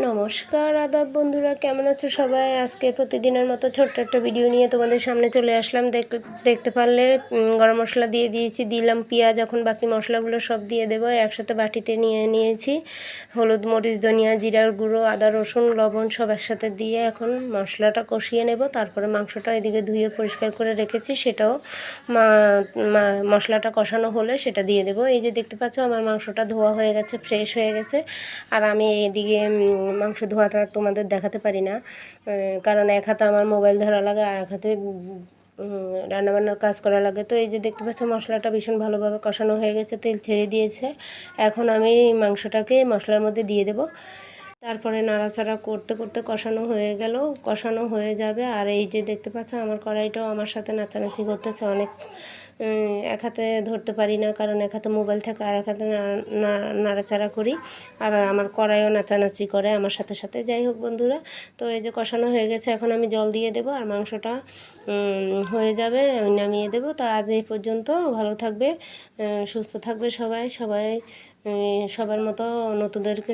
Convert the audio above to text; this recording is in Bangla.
নমস্কার, আদাব বন্ধুরা, কেমন আছো সবাই? আজকে প্রতিদিনের মতো ছোট্ট একটা ভিডিও নিয়ে তোমাদের সামনে চলে আসলাম। দেখ- দেখতে পারলে গরম মশলা দিয়ে দিয়েছি, দিলাম পেঁয়াজ, এখন বাকি মশলাগুলো সব দিয়ে দেবো। একসাথে বাটিতে নিয়ে নিয়েছি হলুদ, মরিচ, ধনিয়া, জিরার গুঁড়ো, আদা, রসুন, লবণ সব একসাথে দিয়ে এখন মশলাটা কষিয়ে নেব। তারপরে মাংসটা এদিকে ধুয়ে পরিষ্কার করে রেখেছি। সেটাও মশলাটা কষানো হলে সেটা দিয়ে দেবো। এই যে দেখতে পাচ্ছ, আমার মাংসটা ধোয়া হয়ে গেছে ফ্রেশ হয়ে গেছে। আর আমি এদিকে মাংস ধোয়াটা তোমাদের দেখাতে পারি না কারণ এক হাতে আমার মোবাইল ধরা লাগে আর এক হাতে রান্নাবান্নার কাজ করা লাগে। তো এই যে দেখতে পাচ্ছ মশলাটা ভীষণ ভালোভাবে কষানো হয়ে গেছে, তেল ছেড়ে দিয়েছে। এখন আমি মাংসটাকে মশলার মধ্যে দিয়ে দেবো। তারপরে নাড়াচাড়া করতে করতে কষানো হয়ে গেল। কষানো হয়ে যাবে। আর এই যে দেখতে পাচ্ছ, আমার কড়াইটাও আমার সাথে নাচানাচি করতেছে। অনেক এক হাতে ধরতে পারি না, কারণ এক হাতে মোবাইল থাকে আর এক হাতে নাড়াচাড়া করি। আর আমার কড়াইও নাচানাচি করে আমার সাথে সাথে। যাই হোক বন্ধুরা, তো এই যে কষানো হয়ে গেছে, এখন আমি জল দিয়ে দেবো আর মাংসটা হয়ে যাবে, আমি নামিয়ে দেবো। তো আজ এই পর্যন্ত, ভালো থাকবে সুস্থ থাকবে সবাই। সবাই সবার মতো নতুনদেরকে